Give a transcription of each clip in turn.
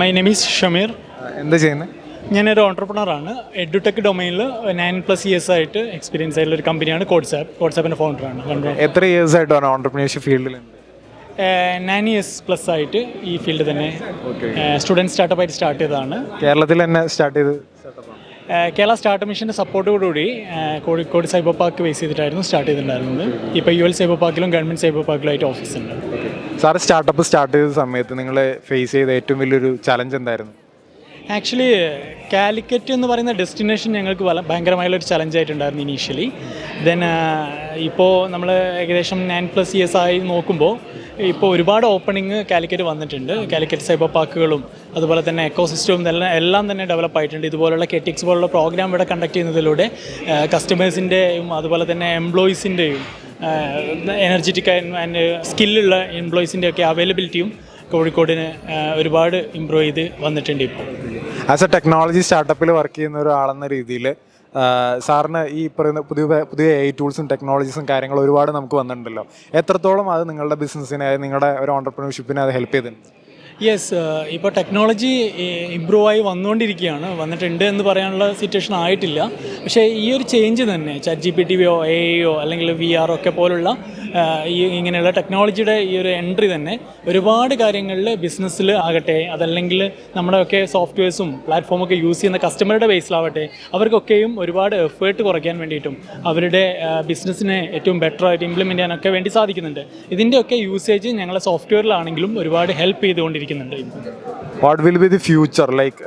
My name is Shameer എന്താ ചെയ്യുന്നത് ഞാനൊരു ഓണ്ടർപ്രണറാണ് എഡുടെക് ഡൊമൈനിൽ നയൻ പ്ലസ് ഇയേഴ്സ് ആയിട്ട് എക്സ്പീരിയൻസ് ആയിട്ടുള്ള ഒരു കമ്പനിയാണ് കോഡ്സാപ്പ് കോഡ്സാപ്പിന്റെ ഫൗണ്ടറാണ് എത്ര ഇയേഴ്സ് ആയിട്ടാണ് ഓണ്ടർപ്രീനർഷിപ്പ് ഫീൽഡിൽ നയൻ ഇയേഴ്സ് പ്ലസ് ആയിട്ട് ഈ ഫീൽഡ് തന്നെ. സ്റ്റുഡന്റ് സ്റ്റാർട്ടപ്പ് ആയിട്ട് സ്റ്റാർട്ട് ചെയ്തതാണ്. കേരളത്തിൽ തന്നെ സ്റ്റാർട്ട് ചെയ്ത് കേരള സ്റ്റാർട്ട് മിഷന്റെ സപ്പോർട്ടോടുകൂടി കോഴിക്കോട് സൈബർ പാർക്ക് ബേസ് ചെയ്തിട്ടായിരുന്നു സ്റ്റാർട്ട് ചെയ്തിട്ടുണ്ടായിരുന്നത്. ഇപ്പോൾ യു എൽ സൈബർ പാർക്കിലും ഗവൺമെന്റ് സൈബർ പാർക്കിലും ആയിട്ട് ഓഫീസ് ഉണ്ട്. സാറ് സ്റ്റാർട്ടപ്പ് സ്റ്റാർട്ട് ചെയ്ത സമയത്ത് നിങ്ങൾ ഫേസ് ചെയ്ത ഏറ്റവും വലിയൊരു ചലഞ്ച് എന്തായിരുന്നു? ആക്ച്വലി കാലിക്കറ്റ് എന്ന് പറയുന്ന ഡെസ്റ്റിനേഷൻ ഞങ്ങൾക്ക് വല ഭയങ്കരമായുള്ളൊരു ചലഞ്ചായിട്ടുണ്ടായിരുന്നു ഇനീഷ്യലി ദെൻ ഇപ്പോൾ നമ്മൾ ഏകദേശം നയൻ പ്ലസ് ഇയേഴ്സ് ആയി നോക്കുമ്പോൾ ഇപ്പോൾ ഒരുപാട് ഓപ്പണിങ് കാലിക്കറ്റ് വന്നിട്ടുണ്ട്. കാലിക്കറ്റ് സൈബർ പാർക്കുകളും അതുപോലെ തന്നെ എക്കോ സിസ്റ്റവും എല്ലാം എല്ലാം തന്നെ ഡെവലപ്പ് ആയിട്ടുണ്ട്. ഇതുപോലുള്ള കെറ്റിക്സ് പോലുള്ള പ്രോഗ്രാം ഇവിടെ കണ്ടക്ട് ചെയ്യുന്നതിലൂടെ കസ്റ്റമേഴ്സിന്റെയും അതുപോലെ തന്നെ എംപ്ലോയീസിന്റെയും എനർജറ്റിക് ആൻഡ് സ്കില്ലുള്ള എംപ്ലോയീസിന്റെ ഒക്കെ അവൈലബിലിറ്റിയും കോഴിക്കോടിന് ഒരുപാട് ഇമ്പ്രൂവ് ചെയ്ത് വന്നിട്ടുണ്ട് ഇപ്പോൾ. ആസ് എ ടെക്നോളജി സ്റ്റാർട്ടപ്പിൽ വർക്ക് ചെയ്യുന്ന ഒരാളെന്ന രീതിയിൽ സാറിന് ഈ പറയുന്ന പുതിയ പുതിയ എ ടൂൾസും ടെക്നോളജീസും കാര്യങ്ങളും ഒരുപാട് നമുക്ക് വന്നിട്ടുണ്ടല്ലോ. എത്രത്തോളം അത് നിങ്ങളുടെ ബിസിനസ്സിനെ നിങ്ങളുടെ ഒരു ഓണ്ടർപ്രണർഷിപ്പിനെ അത് ഹെൽപ്പ് ചെയ്തിട്ടുണ്ട്? യെസ് ഇപ്പോൾ ടെക്നോളജി ഇമ്പ്രൂവ് ആയി വന്നുകൊണ്ടിരിക്കുകയാണ് വന്നിട്ടുണ്ട് എന്ന് പറയാനുള്ള സിറ്റുവേഷൻ ആയിട്ടില്ല. പക്ഷേ ഈ ഒരു ചേഞ്ച് തന്നെ ചാറ്റ് ജി പി ടി വിയോ എ ഐയോ അല്ലെങ്കിൽ വി ആർ ഒക്കെ പോലുള്ള ഈ ഇങ്ങനെയുള്ള ടെക്നോളജിയുടെ ഈ ഒരു എൻട്രി തന്നെ ഒരുപാട് കാര്യങ്ങളിൽ ബിസിനസ്സിൽ ആകട്ടെ അതല്ലെങ്കിൽ നമ്മുടെയൊക്കെ സോഫ്റ്റ്വെയർസും പ്ലാറ്റ്ഫോമൊക്കെ യൂസ് ചെയ്യുന്ന കസ്റ്റമറുടെ ബേസിലാവട്ടെ അവർക്കൊക്കെയും ഒരുപാട് എഫേർട്ട് കുറയ്ക്കാൻ വേണ്ടിയിട്ടും അവരുടെ ബിസിനസ്സിനെ ഏറ്റവും ബെറ്ററായിട്ട് ഇംപ്ലിമെന്റ് ചെയ്യാനൊക്കെ വേണ്ടി സാധിക്കുന്നുണ്ട്. ഇതിന്റെയൊക്കെ യൂസേജ് ഞങ്ങളെ സോഫ്റ്റ്വെയറിലാണെങ്കിലും ഒരുപാട് help ചെയ്തുകൊണ്ടിരിക്കുന്നുണ്ട്. What will be the future like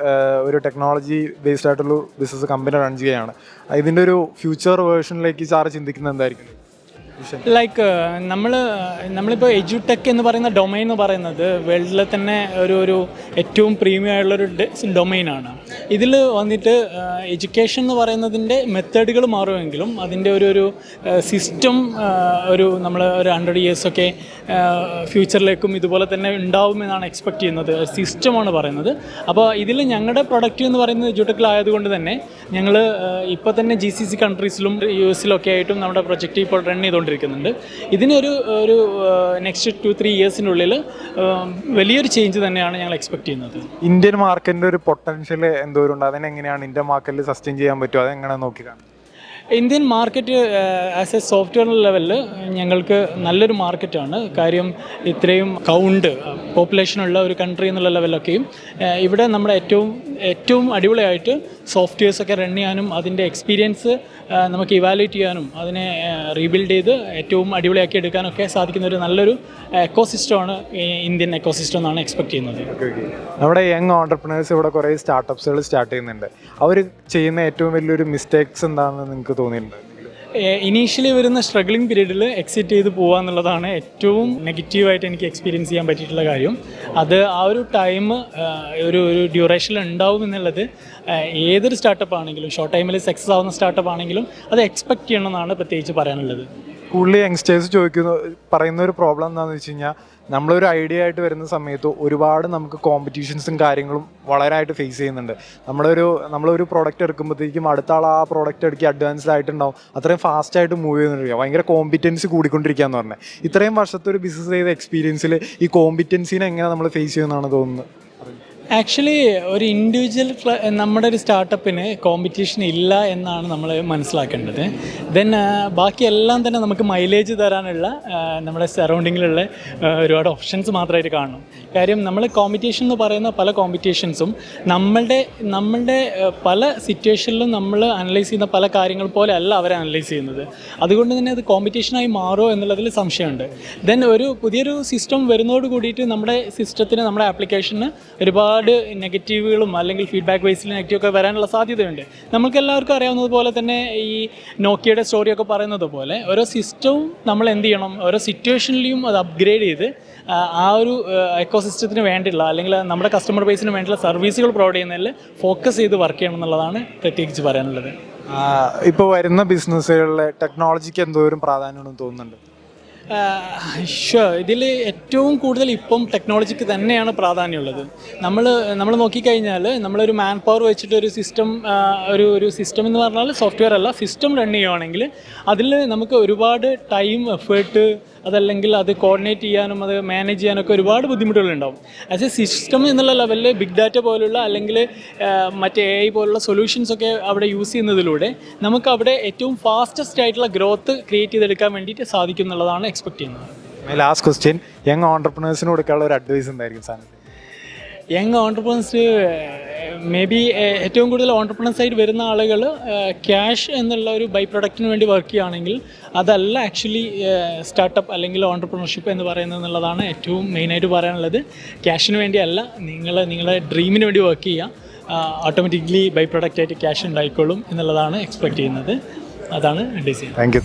ഒരു ടെക്നോളജി ബേസ്ഡ് ആയിട്ടുള്ള ബിസിനസ് കമ്പനി റൺ ചെയ്യുകയാണ്. ഇതിന്റെ ഒരു ഫ്യൂച്ചർ വേർഷനിലേക്ക് സാറ് ചിന്തിക്കുന്നത് എന്തായിരിക്കും? ലൈക്ക് നമ്മൾ നമ്മളിപ്പോൾ എജ്യൂടെക് എന്ന് പറയുന്ന ഡൊമൈൻ എന്ന് പറയുന്നത് വേൾഡിലെ തന്നെ ഒരു ഒരു ഏറ്റവും പ്രീമിയം ആയുള്ളൊരു ഡൊമൈനാണ് ഇതിൽ വന്നിട്ട് എഡ്യൂക്കേഷൻ എന്ന് പറയുന്നതിന്റെ മെത്തേഡുകൾ മാറുമെങ്കിലും അതിന്റെ ഒരു ഒരു സിസ്റ്റം ഒരു നമ്മൾ ഒരു ഹൺഡ്രഡ് ഇയേഴ്സൊക്കെ ഫ്യൂച്ചറിലേക്കും ഇതുപോലെ തന്നെ ഉണ്ടാവുമെന്നാണ് എക്സ്പെക്ട് ചെയ്യുന്നത്. സിസ്റ്റമാണ് പറയുന്നത്. അപ്പോൾ ഇതിൽ ഞങ്ങളുടെ പ്രൊഡക്റ്റ് എന്ന് പറയുന്നത് ആയതുകൊണ്ട് തന്നെ ഞങ്ങൾ ഇപ്പോൾ തന്നെ ജി സി സി കൺട്രീസിലും യു എസിലൊക്കെ ആയിട്ടും നമ്മുടെ പ്രൊജക്റ്റ് ഇപ്പോൾ റൺ ചെയ്തുകൊണ്ടിരിക്കുന്നുണ്ട്. ഇതിനൊരു ഒരു നെക്സ്റ്റ് ടു ത്രീ ഇയേഴ്സിനുള്ളിൽ വലിയൊരു ചേഞ്ച് തന്നെയാണ് ഞങ്ങൾ എക്സ്പെക്ട് ചെയ്യുന്നത്. ഇന്ത്യൻ മാർക്കറ്റിന്റെ ഒരു പൊട്ടൻഷ്യൽ എന്തോരം ഉണ്ട് അതിനെങ്ങനെയാണ് ഇന്ത്യൻ മാർക്കറ്റിൽ സസ്റ്റെയിൻ ചെയ്യാൻ പറ്റുമോ അതെങ്ങനെ നോക്കി കാണും Indian market as a software ലെവലിൽ ഞങ്ങൾക്ക് നല്ലൊരു മാർക്കറ്റാണ്. കാര്യം ഇത്രയും കൗണ്ട് പോപ്പുലേഷനുള്ള ഒരു കൺട്രി എന്നുള്ള ലെവലൊക്കെയും ഇവിടെ നമ്മുടെ ഏറ്റവും ഏറ്റവും അടിപൊളിയായിട്ട് സോഫ്റ്റ്വെയർസൊക്കെ റൺ ചെയ്യാനും അതിന്റെ എക്സ്പീരിയൻസ് നമുക്ക് ഇവാലുവേറ്റ് ചെയ്യാനും അതിനെ റീബിൽഡ് ചെയ്ത് ഏറ്റവും അടിപൊളിയാക്കി എടുക്കാനൊക്കെ സാധിക്കുന്ന ഒരു നല്ലൊരു എക്കോ സിസ്റ്റമാണ് ഇന്ത്യൻ എക്കോസിസ്റ്റം എന്നാണ് എക്സ്പെക്ട് ചെയ്യുന്നത്. നമ്മുടെ യങ് ഓണ്ടർപ്രണേഴ്സ് ഇവിടെ കുറേ സ്റ്റാർട്ടപ്സുകൾ സ്റ്റാർട്ട് ചെയ്യുന്നുണ്ട്. അവർ ചെയ്യുന്ന ഏറ്റവും വലിയൊരു മിസ്റ്റേക്സ് എന്താണെന്ന് നിങ്ങൾക്ക് തോന്നിയിട്ടുണ്ട്. ഇനീഷ്യലി വരുന്ന സ്ട്രഗ്ലിംഗ് പീരീഡിൽ എക്സിറ്റ് ചെയ്ത് പോകുക എന്നുള്ളതാണ് ഏറ്റവും നെഗറ്റീവായിട്ട് എനിക്ക് എക്സ്പീരിയൻസ് ചെയ്യാൻ പറ്റിയിട്ടുള്ള കാര്യം. അത് ആ ഒരു ടൈം ഒരു ഒരു ഡ്യൂറേഷൻ ഉണ്ടാവും എന്നുള്ളത് ഏതൊരു സ്റ്റാർട്ടപ്പ് ആണെങ്കിലും ഷോർട്ട് ടൈമിൽ സക്സസ് ആവുന്ന സ്റ്റാർട്ടപ്പ് ആണെങ്കിലും അത് എക്സ്പെക്ട് ചെയ്യണമെന്നാണ് പ്രത്യേകിച്ച് പറയാനുള്ളത്. കൂടുതൽ യങ്സ്റ്റേഴ്സ് ചോദിക്കുന്ന പറയുന്ന ഒരു പ്രോബ്ലം എന്താണെന്ന് വെച്ച് കഴിഞ്ഞാൽ നമ്മളൊരു ഐഡിയ ആയിട്ട് വരുന്ന സമയത്ത് ഒരുപാട് നമുക്ക് കോമ്പറ്റീഷൻസും കാര്യങ്ങളും വളരെയായിട്ട് ഫേസ് ചെയ്യുന്നുണ്ട്. നമ്മളൊരു നമ്മളൊരു പ്രോഡക്റ്റ് എടുക്കുമ്പോഴത്തേക്കും അടുത്ത ആൾ ആ പ്രോഡക്റ്റ് എടുക്കി അഡ്വാൻസ്ഡ് ആയിട്ടുണ്ടാവും. അത്രയും ഫാസ്റ്റ് ആയിട്ട് മൂവ് ചെയ്യുന്നുണ്ടിരിക്കുക ഭയങ്കര കോമ്പിറ്റൻസി കൂടിക്കൊണ്ടിരിക്കുക എന്ന് പറഞ്ഞാൽ ഇത്രയും വർഷത്തെ ഒരു ബിസിനസ് ചെയ്ത എക്സ്പീരിയൻസിൽ ഈ കോമ്പിറ്റൻസിനെ എങ്ങനെ നമ്മൾ ഫേസ് ചെയ്യുമെന്നാണ് തോന്നുന്നത്? ആക്ച്വലി ഒരു ഇൻഡിവിജ്വൽ നമ്മുടെ ഒരു സ്റ്റാർട്ടപ്പിന് കോമ്പറ്റീഷൻ ഇല്ല എന്നാണ് നമ്മൾ മനസ്സിലാക്കേണ്ടത്. ദെൻ ബാക്കി എല്ലാം തന്നെ നമുക്ക് മൈലേജ് തരാനുള്ള നമ്മുടെ സറൗണ്ടിങ്ങിലുള്ള ഒരുപാട് ഓപ്ഷൻസ് മാത്രമായിട്ട് കാണണം. കാര്യം നമ്മൾ കോമ്പറ്റീഷൻ എന്ന് പറയുന്ന പല കോമ്പറ്റീഷൻസും നമ്മളുടെ നമ്മളുടെ പല സിറ്റുവേഷനിലും നമ്മൾ അനലൈസ് ചെയ്യുന്ന പല കാര്യങ്ങൾ പോലെ അല്ല അവരെ അനലൈസ് ചെയ്യുന്നത്. അതുകൊണ്ട് തന്നെ അത് കോമ്പറ്റീഷനായി മാറുമോ എന്നുള്ളതിൽ സംശയമുണ്ട്. ദെൻ ഒരു പുതിയൊരു സിസ്റ്റം വരുന്നതോട് കൂടിയിട്ട് നമ്മുടെ സിസ്റ്റത്തിന് നമ്മുടെ ആപ്ലിക്കേഷന് ഒരുപാട് നെഗറ്റീവുകളും അല്ലെങ്കിൽ ഫീഡ്ബാക്ക് ബേസിൽ നെഗറ്റീവൊക്കെ വരാനുള്ള സാധ്യതയുണ്ട്. നമുക്ക് എല്ലാവർക്കും അറിയാവുന്നത് പോലെ തന്നെ ഈ നോക്കിയുടെ സ്റ്റോറിയൊക്കെ പറയുന്നത് പോലെ ഓരോ സിസ്റ്റവും നമ്മൾ എന്ത് ചെയ്യണം? ഓരോ സിറ്റുവേഷനിലും അത് അപ്ഗ്രേഡ് ചെയ്ത് ആ, ഒരു എക്കോ സിസ്റ്റത്തിന് വേണ്ടിയുള്ള അല്ലെങ്കിൽ നമ്മുടെ കസ്റ്റമർ ബേസിന് വേണ്ടിയുള്ള സർവീസുകൾ പ്രൊവൈഡ് ചെയ്യുന്നതിൽ ഫോക്കസ് ചെയ്ത് വർക്ക് ചെയ്യണം എന്നുള്ളതാണ് പ്രത്യേകിച്ച് പറയാനുള്ളത്. ഇപ്പോൾ വരുന്ന ബിസിനസ്സുകളിലെ ടെക്നോളജിക്ക് എന്തോരം പ്രാധാന്യമുണ്ടെന്ന് തോന്നുന്നുണ്ട്? ഷുവർ ഇതിൽ ഏറ്റവും കൂടുതൽ ഇപ്പം ടെക്നോളജിക്ക് തന്നെയാണ് പ്രാധാന്യമുള്ളത്. നമ്മൾ നമ്മൾ നോക്കിക്കഴിഞ്ഞാൽ നമ്മളൊരു മാൻ പവർ വെച്ചിട്ട് ഒരു സിസ്റ്റം ഒരു ഒരു സിസ്റ്റം എന്ന് പറഞ്ഞാൽ സോഫ്റ്റ്വെയർ അല്ല സിസ്റ്റം റൺ ചെയ്യുകയാണെങ്കിൽ അതിൽ നമുക്ക് ഒരുപാട് ടൈം എഫേർട്ട് അതല്ലെങ്കിൽ അത് കോർഡിനേറ്റ് ചെയ്യാനും അത് മാനേജ് ചെയ്യാനൊക്കെ ഒരുപാട് ബുദ്ധിമുട്ടുകളുണ്ടാവും. ആസ് എ സിസ്റ്റം എന്നുള്ള ലെവലിൽ ബിഗ് ഡാറ്റ പോലുള്ള അല്ലെങ്കിൽ മറ്റേ എ ഐ പോലുള്ള സൊല്യൂഷൻസ് ഒക്കെ അവിടെ യൂസ് ചെയ്യുന്നതിലൂടെ നമുക്ക് അവിടെ ഏറ്റവും ഫാസ്റ്റസ്റ്റ് ആയിട്ടുള്ള ഗ്രോത്ത് ക്രിയേറ്റ് ചെയ്തെടുക്കാൻ വേണ്ടിയിട്ട് സാധിക്കും എന്നുള്ളതാണ് എക്സ്പെക്ട് ചെയ്യുന്നത് ലാസ്റ്റ് ക്വസ്റ്റ്യൻ യങ് ഓണ്ടർപ്രണേഴ്സിന് കൊടുക്കാനുള്ള ഒരു അഡ്വൈസ് എന്തായിരിക്കും സാധനം യങ് ഓണ്ടർപ്രണേഴ്സ് മേ ബി ഏറ്റവും കൂടുതൽ ഓണ്ടർപ്രണേഴ്സ് സൈഡ് വരുന്ന ആളുകൾ ക്യാഷ് എന്നുള്ള ഒരു ബൈ പ്രൊഡക്റ്റിന് വേണ്ടി വർക്ക് ചെയ്യുകയാണെങ്കിൽ അതല്ല ആക്ച്വലി സ്റ്റാർട്ടപ്പ് അല്ലെങ്കിൽ ഓണ്ടർപ്രണർഷിപ്പ് എന്ന് പറയുന്നത് എന്നുള്ളതാണ് ഏറ്റവും മെയിനായിട്ട് പറയാനുള്ളത്. ക്യാഷിന് വേണ്ടിയല്ല നിങ്ങൾ നിങ്ങളുടെ ഡ്രീമിന് വേണ്ടി വർക്ക് ചെയ്യുക. ഓട്ടോമാറ്റിക്കലി ബൈ പ്രൊഡക്റ്റായിട്ട് ക്യാഷ് ഉണ്ടായിക്കോളും എന്നുള്ളതാണ് എക്സ്പെക്ട് ചെയ്യുന്നത്. അതാണ് ഡിസൈൻ താങ്ക് യു